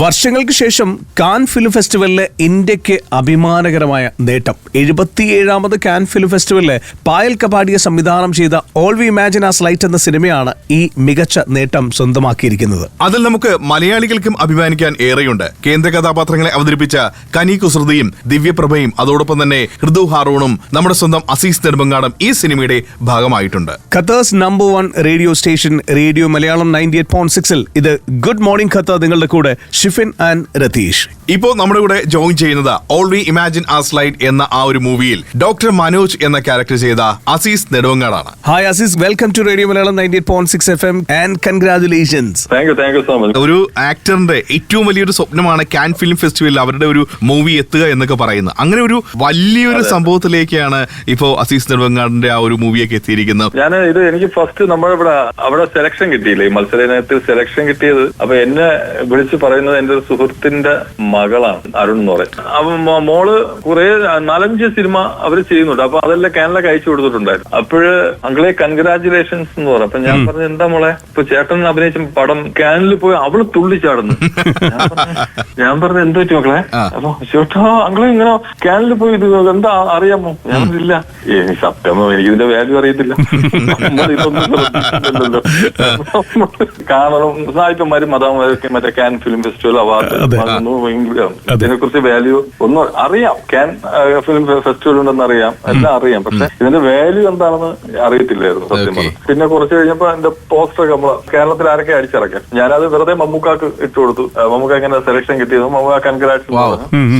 വർഷങ്ങൾക്ക് ശേഷം Cannes film ഫെസ്റ്റിവലിലെ ഇന്ത്യയ്ക്ക് അഭിമാനകരമായ നേട്ടം. എഴുപത്തിയേഴാമത് കാൻ ഫിലിം ഫെസ്റ്റിവലിലെ പായൽ കപാടിയെ സംവിധാനം ചെയ്ത all we imagine as light എന്ന സിനിമയാണ് ഈ മികച്ച നേട്ടം സ്വന്തമാക്കിയിരിക്കുന്നത്. അതിൽ നമുക്ക് മലയാളികൾക്കും അഭിമാനിക്കാൻ ഏറെയുണ്ട്. കേന്ദ്ര കഥാപാത്രങ്ങളെ അവതരിപ്പിച്ച കനി കുസൃതിയും ദിവ്യപ്രഭയും അതോടൊപ്പം തന്നെ ഹൃദു ഹാറൂണും നമ്മുടെ സ്വന്തം അസീസ് നെടുമ്പങ്ങാടും ഈ സിനിമയുടെ ഭാഗമായിട്ടുണ്ട്. Qatar's number one radio station radio Malayalam ninety eight point സിക്സിൽ ഇത് ഗുഡ് മോർണിംഗ് ഖത്ത നിങ്ങളുടെ കൂടെ ഷിഫിൻ ആൻഡ് രതീഷ്. ഇപ്പോൾ നമ്മുടെ കൂടെ ജോയിൻ ചെയ്യുന്നത് all we imagine as light എന്ന ആ ഒരു മൂവിയിൽ ഡോക്ടർ മനോജ് എന്ന ക്യാരക്ടർ ചെയ്ത Azeez നെടുവങ്ങാടാണ്. Hi Azees welcome to radio Malayalam ninety eight point six F M and congratulations thank you thank you so much ഒരു ആക്ടറിന്റെ ഏറ്റവും വലിയൊരു സ്വപ്നമാണ് കാൻ ഫിലിം ഫെസ്റ്റിവലിൽ അവരുടെ ഒരു മൂവി എത്തുക എന്നൊക്കെ പറയുന്നത്. അങ്ങനെ ഒരു വലിയൊരു സംഭവത്തിലേക്കാണ് ഇപ്പോൾ അസീസ് നെടുവങ്ങാടിന്റെ ആ ഒരു മൂവിയൊക്കെ എത്തിയിരിക്കുന്നത്. ഞാൻ ഇത് എനിക്ക് ഫസ്റ്റ് നമ്മളിവിടെ അവിടെ സെലക്ഷൻ കിട്ടിയില്ലേ? ഈ മത്സര ഇനത്തിൽ സെലക്ഷൻ കിട്ടിയത്. അപ്പൊ എന്നെ വിളിച്ച് പറയുന്നത് എന്റെ ഒരു സുഹൃത്തിന്റെ മകളാണ് അരുൺ എന്ന് പറയുന്നത് അപ്പൊ മോൾ കുറെ നാലഞ്ച് സിനിമ അവർ ചെയ്യുന്നുണ്ട്. അപ്പൊ അതെല്ലാം കാനല അയച്ചു കൊടുത്തിട്ടുണ്ടായിരുന്നു. അപ്പോഴ് അങ്കിളെ കൺഗ്രാചുലേഷൻസ് എന്ന് പറഞ്ഞു അപ്പൊ ഞാൻ പറഞ്ഞു എന്താ മോളെ? ഇപ്പൊ ചേട്ടൻ അഭിനയിച്ച പടം കാനലിൽ പോയി അവൾ തുള്ളിച്ചാടുന്നു. ഞാൻ പറഞ്ഞു- എന്ത് പറ്റി മക്കളെ? അപ്പൊ ചേട്ടാ അങ്കിളെ ഇങ്ങനെ കാനലിൽ പോയി ഇത് എന്താ അറിയാമോ? ഞാൻ ഇല്ല ഏ സത്യം എനിക്ക് ഇതിന്റെ വാല്യൂ അറിയത്തില്ല. ഇതൊന്നും. കാരണം സാഹിത്യന്മാരും മതമാരൊക്കെ മറ്റേ കാൻ ഫിലിം ഫെസ്റ്റിവൽ അവാർഡ് ഇതിനെ കുറിച്ച് വാല്യൂ ഒന്നും അറിയാം. ക്യാൻ ഫിലിം ഫെസ്റ്റിവൽ ഉണ്ടെന്ന് അറിയാം. എല്ലാം അറിയാം. പക്ഷെ ഇതിന്റെ വാല്യൂ എന്താണെന്ന് അറിയത്തില്ലായിരുന്നു സത്യം പിന്നെ കുറച്ച് കഴിഞ്ഞപ്പോ എന്റെ പോസ്റ്റർ ഒക്കെ നമ്മൾ കേരളത്തിൽ ആരൊക്കെ അടിച്ചിറക്കാം? ഞാനത് വെറുതെ മമ്മൂക്കാക്ക് ഇട്ടു കൊടുത്തു. മമ്മൂക്ക ഇങ്ങനെ സെലക്ഷൻ കിട്ടിയത് മമ്മൂക്ക കൺഗ്രാറ്റ്സ് Wow.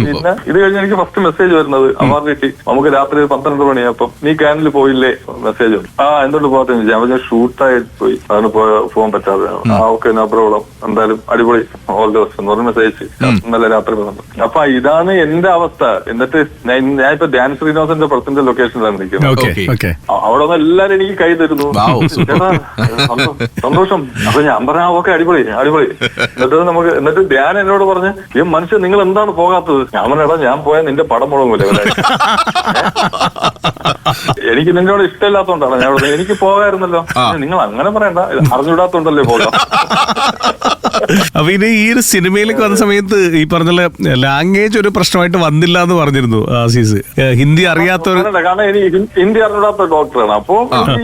പിന്നെ ഇത് കഴിഞ്ഞ് എനിക്ക് ഫസ്റ്റ് മെസ്സേജ് വരുന്നത് അവാർഡ് കിട്ടി. നമുക്ക് രാത്രി പന്ത്രണ്ട് മണിയപ്പം നീ കാനിൽ പോയില്ലേ? മെസ്സേജ് ആ എന്തുകൊണ്ട് പോകാത്ത ഞാൻ പറഞ്ഞ ഷൂട്ടായി പോയി. അതിന് പോകാൻ പറ്റാതെ. ആ ഓക്കെ നോ പ്രോബ്ലം എന്തായാലും അടിപൊളി ഓൾ ദിവസം എന്ന് നോർമൽ മെസ്സേജ് ഇന്നലെ രാത്രി വന്നു. അപ്പൊ ഇതാണ് എന്റെ അവസ്ഥ. എന്നിട്ട് ഞാൻ ഞാൻ ഇപ്പൊ ധ്യാൻ ശ്രീനിവാസന്റെ പ്രസന്റ് ലൊക്കേഷനിലാണ് നിൽക്കുന്നത്. അവിടെ നിന്ന് എല്ലാരും എനിക്ക് കൈ തരുന്നു. സന്തോഷം. അപ്പൊ ഞാൻ പറഞ്ഞ ഓക്കെ അടിപൊളി അടിപൊളി. എന്നിട്ട് നമുക്ക് എന്നിട്ട് ധ്യാൻ എന്നോട് പറഞ്ഞ് ഈ മനുഷ്യൻ നിങ്ങൾ എന്താണ് പോകാത്തത്? ഞാൻ പറഞ്ഞ ഞാൻ പോയാൽ നിന്റെ പടം മുടങ്ങൂല എനിക്ക് നിന്നോട് ഇഷ്ടമില്ലാത്തോണ്ടാണ്. ഞാൻ ഇവിടെ എനിക്ക് പോകായിരുന്നല്ലോ. നിങ്ങൾ അങ്ങനെ പറയണ്ട. അറിഞ്ഞുവിടാത്തോണ്ടല്ലേ അറിഞ്ഞൂടാത്തോണ്ടല്ലേ പോകാം. അപ്പൊ ഇനി ഈ ഒരു സിനിമയിലേക്ക് വന്ന സമയത്ത് ഈ പറഞ്ഞ ലാംഗ്വേജ് ഒരു പ്രശ്നമായിട്ട് വന്നില്ല എന്ന് പറഞ്ഞിരുന്നു ആസീസ്. ഹിന്ദി അറിയാത്ത കാരണം എനിക്ക് ഹിന്ദി അറിഞ്ഞൂടാത്ത ഡോക്ടറാണ്. അപ്പോ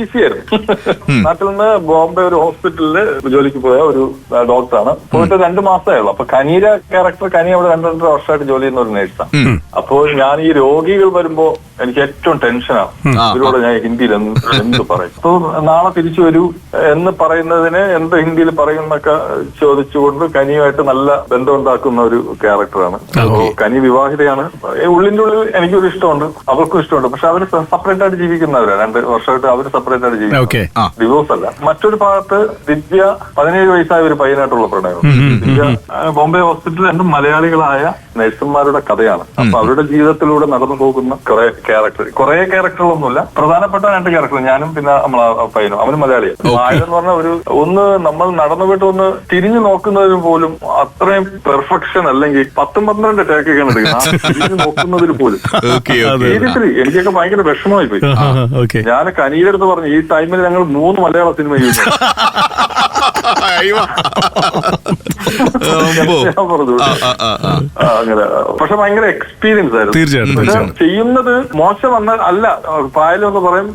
ഈസി ആയിരുന്നു നാട്ടിൽ നിന്ന് ബോംബെ ഒരു ഹോസ്പിറ്റലിൽ ജോലിക്ക് പോയ ഒരു ഡോക്ടറാണ്. പോയിട്ട് രണ്ടു മാസമേ ഉള്ളൂ അപ്പൊ കനീര ക്യാരക്ടർ കനി അവിടെ രണ്ടു രണ്ടര വർഷമായിട്ട് ജോലി ചെയ്യുന്ന ഒരു നേഴ്സാണ് അപ്പോൾ ഞാൻ ഈ രോഗികൾ വരുമ്പോ എനിക്ക് ഏറ്റവും ടെൻഷനാണ് ഇവരോട് ഞാൻ ഹിന്ദിയിൽ എന്ത് പറയും? അപ്പൊ നാളെ തിരിച്ചു വരൂ എന്ന് പറയുന്നതിന് എന്ത് ഹിന്ദിയിൽ പറയുന്നൊക്കെ ചോദിച്ചുകൊണ്ട് കനിയുമായിട്ട് നല്ല ബന്ധം ഉണ്ടാക്കുന്ന ഒരു ക്യാരക്ടറാണ് കനി വിവാഹിതയാണ്. ഉള്ളിന്റെ ഉള്ളിൽ എനിക്കൊരു ഇഷ്ടമുണ്ട്. അവർക്കും ഇഷ്ടമുണ്ട്. പക്ഷെ അവർ സെപ്പറേറ്റ് ആയിട്ട് ജീവിക്കുന്നവരാണ് രണ്ട് വർഷമായിട്ട് അവർ സെപ്പറേറ്റ് ആയിട്ട് ജീവിക്കുന്നത് ഡിവോഴ്സ് അല്ല. മറ്റൊരു ഭാഗത്ത് ദിവ്യ പതിനേഴ് വയസ്സായ ഒരു പയ്യനായിട്ടുള്ള പ്രണയം. ദിവ്യ ബോംബെ ഹോസ്പിറ്റലിൽ രണ്ടും മലയാളികളായ നഴ്സുമാരുടെ കഥയാണ്. അപ്പൊ അവരുടെ ജീവിതത്തിലൂടെ നടന്നു പോകുന്ന കുറെ ക്യാരക്ടർ കുറെ ക്യാരക്ടറുകളൊന്നുമില്ല പ്രധാനപ്പെട്ട രണ്ട് ക്യാരക്ടർ ഞാനും പിന്നെ നമ്മളെ പയ്യനും. അവനും മലയാളിയാണ്. ആയത് എന്ന് പറഞ്ഞ ഒരു ഒന്ന് നമ്മൾ നടന്നു പോയിട്ട് ഒന്ന് തിരിഞ്ഞു നോക്കുന്നതിന് പോലും അത്രയും പെർഫെക്ഷൻ അല്ലെങ്കിൽ പത്തും പന്ത്രണ്ട് ടേക്കൊക്കെയാണ് എടുക്കുന്നത്. ആ തിരിഞ്ഞു നോക്കുന്നതിൽ പോലും. ഓക്കെ സീരിയസ്ലി എനിക്കൊക്കെ ഭയങ്കര വിഷമമായി പോയി. ഓക്കെ ഞാൻ കനീലെടുത്ത് പറഞ്ഞു ഈ ടൈമിൽ ഞങ്ങൾ മൂന്ന് മലയാള സിനിമ ചെയ്യുന്നു ആ, അങ്ങനെ. പക്ഷെ ഭയങ്കര എക്സ്പീരിയൻസ് ആയിരുന്നു. തീർച്ചയായിട്ടും. ചെയ്യുന്നത് മോശം വന്ന അല്ല പായലും എന്ന് പറയും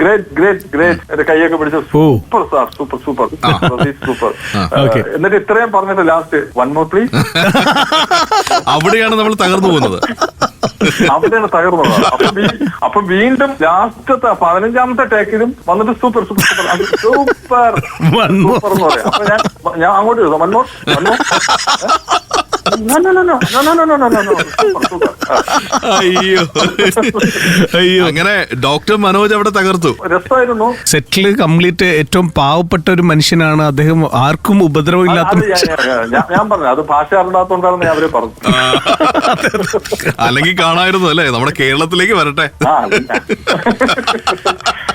ഗ്രേറ്റ് ഗ്രേറ്റ് ഗ്രേറ്റ് എന്റെ കൈയൊക്കെ പിടിച്ച. Super sir super super super എന്നിട്ട് ഇത്രയും പറഞ്ഞിട്ട് ലാസ്റ്റ് വൺ മോർ പ്ലീസ് അവിടെയാണ് നമ്മൾ തകർന്നു പോകുന്നത്. അവിടെയാണ് തകർന്നത്. അപ്പൊ അപ്പൊ വീണ്ടും ലാസ്റ്റത്തെ പതിനഞ്ചാമത്തെ ടേക്കിലും വന്നിട്ട് super super super. Super. Super എന്ന് പറയാം. അപ്പൊ ഞാൻ ഞാൻ അങ്ങോട്ട് വന്നോ? വന്നോ? വന്നോ അയ്യോ. അയ്യോ. അങ്ങനെ ഡോക്ടർ മനോജ് അവിടെ തകർത്തു. രസമായിരുന്നു. സെറ്റിൽ കംപ്ലീറ്റ് ഏറ്റവും പാവപ്പെട്ട ഒരു മനുഷ്യനാണ്. അദ്ദേഹം ആർക്കും ഉപദ്രവമില്ലാത്ത അത് ഞാൻ- ഞാൻ- ഞാൻ- ഞാൻ പറഞ്ഞു അത് ഭാഷ അറിഞ്ഞാത്തോണ്ടാണെന്ന് ഞാൻ അവരെ പറഞ്ഞു. അല്ലെങ്കിൽ കാണായിരുന്നു അല്ലേ? നമ്മുടെ കേരളത്തിലേക്ക് വരട്ടെ. ആ.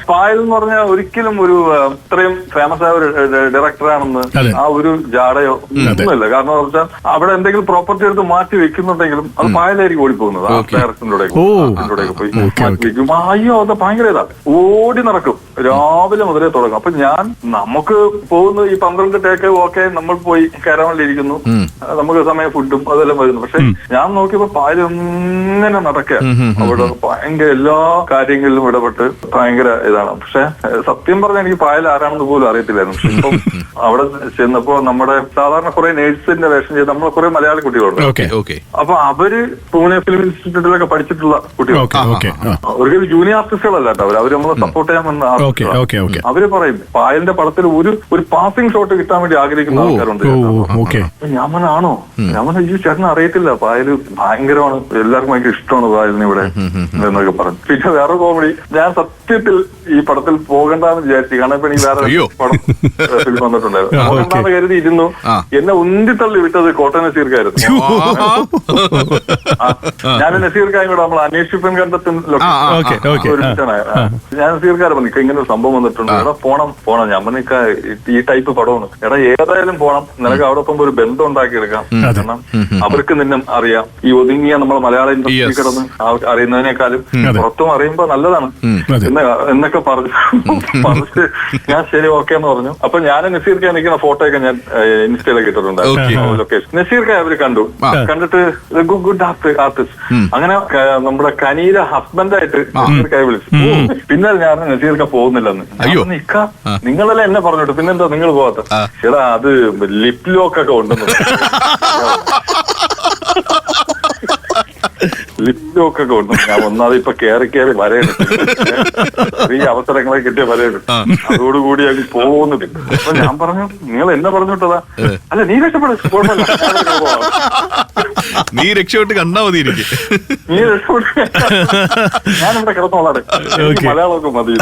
പായൽ എന്ന് പറഞ്ഞാൽ ഒരിക്കലും ഒരു ആ, ഇത്രയും ഫേമസ് ആയ ഒരു ഡയറക്ടറാണെന്ന് അതെ. ആ ഒരു ജാടയോ ഒന്നുമില്ല. കാരണം എന്ന് വെച്ചാൽ അവിടെ എന്തെങ്കിലും പ്രോപ്പർട്ടി എടുത്ത് മാറ്റി വെക്കുന്നുണ്ടെങ്കിലും അത് പായലായിരിക്കും ഓടിപ്പോകുന്നത്. ആ ഡയറക്ടറിന്റെ ഡയറക്ഷനിലൂടെ. പോയി മാറ്റി വെക്കും. അയ്യോ അത് ഭയങ്കര ഇതാ. ഓടി നടക്കും. രാവിലെ മുതലേ തുടങ്ങും. അപ്പൊ ഞാൻ നമുക്ക് പോകുന്ന ഈ പന്ത്രണ്ട് ടേക്ക് ഓക്കെ നമ്മൾ പോയി കയറാനിരിക്കുന്നു നമുക്ക് സമയം ഫുഡും അതെല്ലാം വരുന്നു. പക്ഷെ ഞാൻ നോക്കിയപ്പോ പായൽ ഇങ്ങനെ നടക്കുക അവിടെ ഭയങ്കര എല്ലാ കാര്യങ്ങളിലും ഇടപെട്ട് ഭയങ്കര ഇതാണ്. പക്ഷെ സത്യം പറഞ്ഞാൽ എനിക്ക് പായൽ ആരാണെന്ന് പോലും അറിയത്തില്ലായിരുന്നു. പക്ഷെ ഇപ്പം അവിടെ ചെന്നപ്പോ നമ്മുടെ സാധാരണ കുറെ നേഴ്സിന്റെ വേഷം ചെയ്ത് നമ്മളെ കുറെ മലയാളി കുട്ടികളുണ്ട്. Okay okay. അപ്പൊ അവർ പൂനെ ഫിലിം ഇൻസ്റ്റിറ്റ്യൂട്ടിലൊക്കെ പഠിച്ചിട്ടുള്ള കുട്ടികൾ ഓക്കെ അവർക്ക് ജൂനിയർ ആർട്ടിസ്റ്റുകളല്ല കേട്ടോ അവർ അവർ നമ്മളെ സപ്പോർട്ട് ചെയ്യാൻ വന്ന ഓക്കെ ആർട്ടിസ്റ്റുകളാ. Okay okay. അവർ പറയും പായലിന്റെ പടത്തിൽ ഒരു ഒരു പാസിംഗ് ഷോട്ട് കിട്ടാൻ വേണ്ടി ആഗ്രഹിക്കുന്ന ആൾക്കാരുണ്ട് ഞാൻ പറഞ്ഞാണോ ഞാൻ പറഞ്ഞ ഈ ചേട്ടൻ അറിയത്തില്ല. പായൽ ഭയങ്കരമാണ്. എല്ലാവർക്കും ഭയങ്കര ഇഷ്ടമാണ് പായലിന് ഇവിടെ എന്നൊക്കെ പറഞ്ഞു. പിന്നെ വേറെ കോമഡി ഞാൻ സത്യത്തിൽ ഈ പടത്തിൽ പോകണ്ടെന്ന് വിചാരിച്ചു കാരണം ഇപ്പൊ എനിക്ക് വേറെ പടം ഫിലിം വന്നിട്ടുണ്ടായിരുന്നു. പോകണ്ടെന്ന് കരുതി ഇരുന്നു. എന്നെ ഉന്തിത്തള്ളി വിട്ടത് കോട്ടയം നസീർക്കായിരുന്നു. ഞാൻ നസീർക്കായും കൂടെ നമ്മൾ അന്വേഷിപ്പൻ ഓക്കെ ഞാൻ നസീർക്കാരെ പറഞ്ഞു ഇങ്ങനെ ഒരു സംഭവം വന്നിട്ടുണ്ട്. എടാ പോണം പോണം. ഞാൻ പറഞ്ഞ ഈ ടൈപ്പ് പടമാണ്. എടാ ഏതായാലും പോണം. നിനക്ക് അവിടെ പോകുമ്പോ ഒരു ബന്ധം ഉണ്ടാക്കിയെടുക്കാം. കാരണം അവർക്ക് നിന്നും അറിയാം. ഈ ഒതുങ്ങിയ നമ്മളെ മലയാള ഇൻഡസ്ട്രി. കിടന്ന് അറിയുന്നതിനേക്കാളും പുറത്തും അറിയുമ്പോ നല്ലതാണ്. എന്ന് എന്നൊക്കെ പറഞ്ഞു. പറഞ്ഞിട്ട് ഞാൻ ശരി ഓക്കെ എന്ന് പറഞ്ഞു. അപ്പൊ ഞാൻ നസീർക്ക നിൽക്കുന്ന ഫോട്ടോ ഒക്കെ ഞാൻ ഇൻസ്റ്റയിലൊക്കെ. ഇട്ടിട്ടുണ്ടായിരുന്നു ലൊക്കേഷൻ നസീർക്ക അവർ കണ്ടു. കണ്ടിട്ട് ഗുഡ് ഗുഡ് ആർട്ടിസ്റ്റ് അങ്ങനെ നമ്മുടെ കനീര ഹസ്ബൻഡായിട്ട് നസീർക്കായി വിളിച്ചു. പിന്നെ ഞാൻ നസീർക്ക പോകുന്നില്ലെന്ന്. നിക്ക നിങ്ങളെല്ലാം എന്നെ പറഞ്ഞിട്ട് പിന്നെന്താ നിങ്ങൾ പോകാത്ത എടാ അത് ലിപ് ലോക്ക് ഒക്കെ ഉണ്ടെന്ന് ലിപ് ലോക്ക് ഒക്കെ ഉണ്ട് ഞാൻ ഒന്നാമത് ഇപ്പൊ കയറി കയറി വരയാണ് ഈ അവസരങ്ങളെ കിട്ടിയ വരയാണ് അതോടുകൂടി അങ്ങ് പോകുന്നില്ല. അപ്പൊ ഞാൻ പറഞ്ഞു നിങ്ങൾ എന്നെ പറഞ്ഞിട്ടതാ അല്ല നീ രക്ഷപ്പെടും. കുഴപ്പമില്ല. നീ രക്ഷപ്പെട്ട് കണ്ടാ മതി എനിക്ക്. നീ രക്ഷപ്പെട്ട് ഞാനിവിടെ കിടന്നോളാടെ എനിക്ക് മലയാളമൊക്കെ മതി.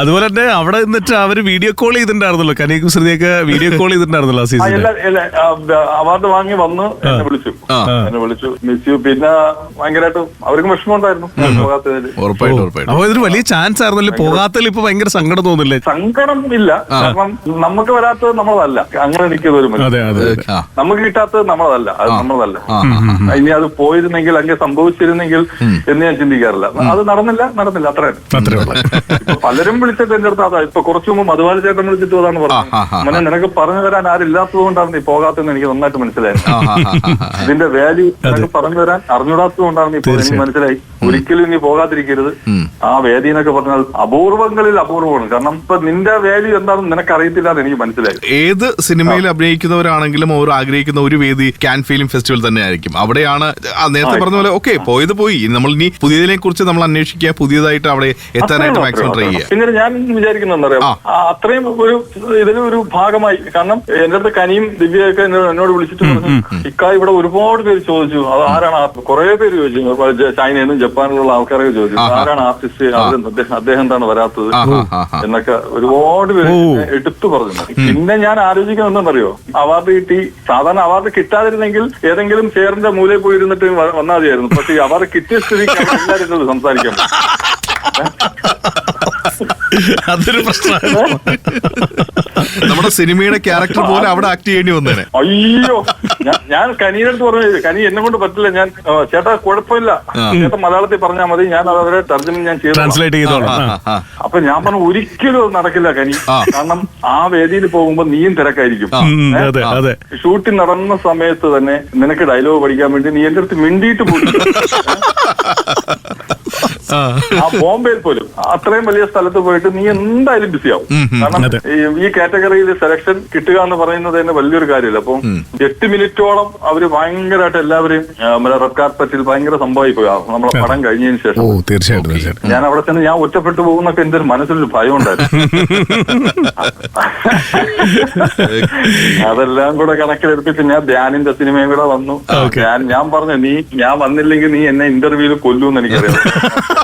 അതുപോലെ തന്നെ അവിടെ നിന്നിട്ട് അവർ വീഡിയോ കോൾ ചെയ്തിട്ടുണ്ടായിരുന്നല്ലോ. കനീകും ശ്രുതിയൊക്കെ വീഡിയോ കോൾ ചെയ്തിട്ടുണ്ടായിരുന്നല്ലോ അവാർഡ് വാങ്ങി വന്ന് എന്നെ വിളിച്ചു. എന്നെ വിളിച്ചു. മിസ് യു പിന്നെ ഭയങ്കരമായിട്ട് അവർക്ക് വിഷമമുണ്ടായിരുന്നു അപ്പൊ ഇതൊരു വലിയ ചാൻസ് ആയിരുന്നല്ലേ. പോകാത്തതിൽ ഇപ്പൊ ഭയങ്കര സങ്കടം തോന്നില്ലേ? സങ്കടം ഇല്ല. കാരണം നമുക്ക് വരാത്തത് നമ്മളതല്ല. അങ്ങനെ നിൽക്കുന്നത് ഒരു അതെ അതെ നമുക്ക് കിട്ടാത്തത് നമ്മളതല്ല. അത് നമ്മളതല്ല. ഇനി അത് പോയിരുന്നെങ്കിൽ അങ്ങനെ സംഭവിച്ചിരുന്നെങ്കിൽ എന്ന് ഞാൻ ചിന്തിക്കാറില്ല. അത് നടന്നില്ല നടന്നില്ല. അത്ര. ഉള്ളൂ. ഇപ്പൊ പലരും വിളിച്ചിട്ട് എന്റെ അടുത്ത് അതാ ഇപ്പൊ കുറച്ചു മുമ്പ് മധുവാല ചേട്ടൻ വിളിച്ചിട്ട് അതാണ്. പറഞ്ഞത്. അങ്ങനെ നിനക്ക് പറഞ്ഞു തരാൻ ആരില്ലാത്തത് കൊണ്ടാണ് നീ പോകാത്തതെന്ന് എനിക്ക് നന്നായിട്ട് മനസ്സിലായി. ഇതിന്റെ വാല്യൂ നിനക്ക് പറഞ്ഞു തരാൻ അറിഞ്ഞൂടാത്തത് കൊണ്ടാണ് ഇപ്പോൾ മനസ്സിലായി. ഒരിക്കലും ഇനി പോകാതിരിക്കരുത്. ആ വേദി എന്നൊക്കെ പറഞ്ഞാൽ അപൂർവങ്ങളിൽ അപൂർവമാണ്. കാരണം ഇപ്പൊ നിന്റെ വേദി എന്താണെന്ന് നിനക്ക് അറിയത്തില്ല എന്ന് എനിക്ക് മനസ്സിലായി. ഏത് സിനിമയിൽ അഭിനയിക്കുന്നവരാണെങ്കിലും അവർ ആഗ്രഹിക്കുന്ന ഒരു വേദി ക്യാൻ ഫിലിം ഫെസ്റ്റിവൽ തന്നെ ആയിരിക്കും അവിടെയാണ് നേരത്തെ പറഞ്ഞ പോലെ ഓക്കെ പോയത് പോയി. നമ്മൾ ഇനി പുതിയതിനെ കുറിച്ച് നമ്മൾ അന്വേഷിക്കുക പുതിയതായിട്ട് അവിടെ എത്താനായിട്ട് മാക്സിമം ട്രൈ ചെയ്യുക. പിന്നെ ഞാൻ വിചാരിക്കുന്ന. അത്രയും ഒരു ഇതിന് ഒരു ഭാഗമായി. കാരണം എന്റെ അടുത്ത് കനിയും ദിവ്യയൊക്കെ എന്നോട് വിളിച്ചിട്ട് പറഞ്ഞു ഇക്ക ഇവിടെ ഒരുപാട് പേര് ചോദിച്ചു. അത് ആരാണ്? കുറെ പേര് ചോദിച്ചു. ചൈനയിൽ നിന്നും ജപ്പാനിലുള്ള ആൾക്കാരൊക്കെ ചോദിച്ചു. ആരാണ് ആർട്ടിസ്റ്റ് അദ്ദേഹം അദ്ദേഹം എന്താണ് വരാത്തത്. എന്നൊക്കെ ഒരുപാട് പേര് എടുത്തു പറഞ്ഞു പിന്നെ ഞാൻ ആലോചിക്കുന്നത് എന്താണെന്നറിയോ? അവാർഡ് കിട്ടി. സാധാരണ അവാർഡ് കിട്ടാതിരുന്നെങ്കിൽ ഏതെങ്കിലും ചെയറിന്റെ മൂലയിൽ പോയി ഇരുന്നിട്ട് വ- വന്നാൽ മതിയായിരുന്നു. പക്ഷെ ഈ അവാർഡ് കിട്ടിയ സ്ഥിതിക്ക് എല്ലാവരും സംസാരിക്കാൻ. അതൊരു പ്രശ്നമാണ് നമ്മുടെ സിനിമയുടെ ക്യാരക്ടർ പോലെ അവിടെ ആക്ട് ചെയ്യേണ്ടി വന്നേനെ. അയ്യോ ഞാൻ- ഞാൻ അടുത്ത് പറഞ്ഞു കനി എന്നെ കൊണ്ട് പറ്റില്ല ഞാൻ ആ, ചേട്ടാ കുഴപ്പമില്ല. ചേട്ടാ മലയാളത്തിൽ പറഞ്ഞാൽ മതി ഞാൻ അവരെ തർജമ ഞാൻ ചെയ്തു ട്രാൻസ്ലേറ്റ് ചെയ്തോളാം. ആ, ആ. അപ്പൊ ഞാൻ പറഞ്ഞു ഒരിക്കലും അത് നടക്കില്ല കനി. ആ. കാരണം ആ വേദിയിൽ പോകുമ്പോ നീയും തിരക്കായിരിക്കും. ഉം, അതെ അതെ. ഷൂട്ടിംഗ് നടന്ന സമയത്ത് തന്നെ നിനക്ക് ഡയലോഗ് പഠിക്കാൻ വേണ്ടി നീ എന്റെ അടുത്ത് മിണ്ടിയിട്ട് പോലും ആ. ബോംബെയിൽ പോലും അത്രയും വലിയ സ്ഥലത്ത് പോയിട്ട് നീ എന്തായാലും ബിസിയാവും കാരണം അതെ. ഈ- കാറ്റഗറിയിൽ സെലക്ഷൻ കിട്ടുക എന്ന് പറയുന്നത് തന്നെ വലിയൊരു കാര്യമല്ല. അപ്പം എട്ട് മിനിറ്റോളം അവർ ഭയങ്കരമായിട്ട് നമ്മുടെ റെഡ് കാർപ്പറ്റിൽ ഭയങ്കര സംഭവമായി പോയി നമ്മളെ പടം കഴിഞ്ഞതിന് ശേഷം. തീർച്ചയായിട്ടും ഞാൻ അവിടെ ചെന്ന് ഞാൻ ഒറ്റപ്പെട്ടു പോകുന്നൊക്കെ എന്റെ ഒരു മനസ്സിലൊരു ഭയം ഉണ്ടായിരുന്നു. അതെല്ലാം കൂടെ കണക്കിലെടുത്തിട്ട് ഞാൻ ധ്യാനിന്റെ സിനിമയും കൂടെ വന്നു. ഞാൻ ഞാൻ പറഞ്ഞു നീ ഞാൻ വന്നില്ലെങ്കിൽ നീ എന്നെ ഇന്റർവ്യൂവിൽ കൊല്ലൂന്ന് എനിക്കറിയാം.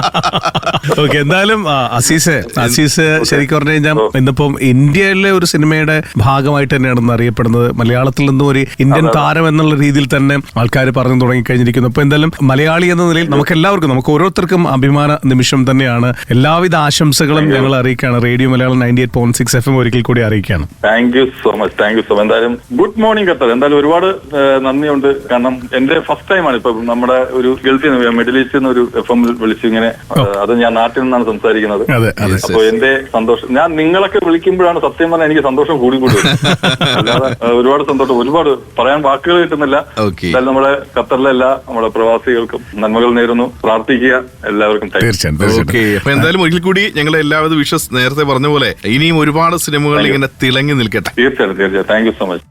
ഓക്കെ എന്തായാലും അസീസ് അസീസ് ശരിക്കും പറഞ്ഞു കഴിഞ്ഞാൽ ഇന്നിപ്പം ഇന്ത്യയിലെ ഒരു സിനിമയുടെ ഭാഗമായിട്ട് തന്നെയാണ് ഇന്ന് അറിയപ്പെടുന്നത്. മലയാളത്തിൽ നിന്നും ഒരു ഇന്ത്യൻ താരം എന്നുള്ള രീതിയിൽ തന്നെ ആൾക്കാർ പറഞ്ഞു തുടങ്ങി കഴിഞ്ഞിരിക്കുന്നു അപ്പൊ എന്തായാലും മലയാളി എന്ന നിലയിൽ നമുക്ക് എല്ലാവർക്കും നമുക്ക് ഓരോരുത്തർക്കും അഭിമാന നിമിഷം തന്നെയാണ്. എല്ലാവിധ ആശംസകളും ഞങ്ങൾ അറിയിക്കുകയാണ്. Radio Malayalam ninety eight point six F M ഒരിക്കൽ കൂടി അറിയിക്കുകയാണ്. Thank you so much thank you so much. എന്തായാലും ഗുഡ് മോർണിംഗ് ഖത്തർ. എന്തായാലും ഒരുപാട് നന്ദിയുണ്ട്. കാരണം എന്റെ ഫസ്റ്റ് ടൈമാണ് ഇപ്പൊ നമ്മുടെ ഒരു ഗൾഫിൽ നിന്ന് മിഡിൽ ഈസ്റ്റിൽ നിന്ന് ഒരു എഫ് എം വിളിച്ചു ഇങ്ങനെ അത് ഞാൻ നാട്ടിൽ നിന്നാണ് സംസാരിക്കുന്നത്. അപ്പൊ എന്റെ സന്തോഷം ഞാൻ നിങ്ങളൊക്കെ വിളിക്കുമ്പോഴാണ് സത്യം പറഞ്ഞാൽ എനിക്ക് സന്തോഷം കൂടി കൂടി. അല്ലാതെ ഒരുപാട് സന്തോഷം. ഒരുപാട് പറയാൻ വാക്കുകൾ കിട്ടുന്നില്ല. എന്തായാലും നമ്മുടെ ഖത്തറിലെ എല്ലാ നമ്മുടെ പ്രവാസികൾക്കും നന്മകൾ നേരുന്നു. പ്രാർത്ഥിക്കുക. എല്ലാവർക്കും ഓക്കെ അപ്പൊ എന്തായാലും ഒരിക്കൽ കൂടി ഞങ്ങൾ എല്ലാവരും വിശ്വസ് നേരത്തെ പറഞ്ഞ പോലെ ഇനിയും ഒരുപാട് സിനിമകൾ ഇങ്ങനെ തിളങ്ങി നിൽക്കട്ടെ. തീർച്ചയായിട്ടും തീർച്ചയായിട്ടും. Thank you so much.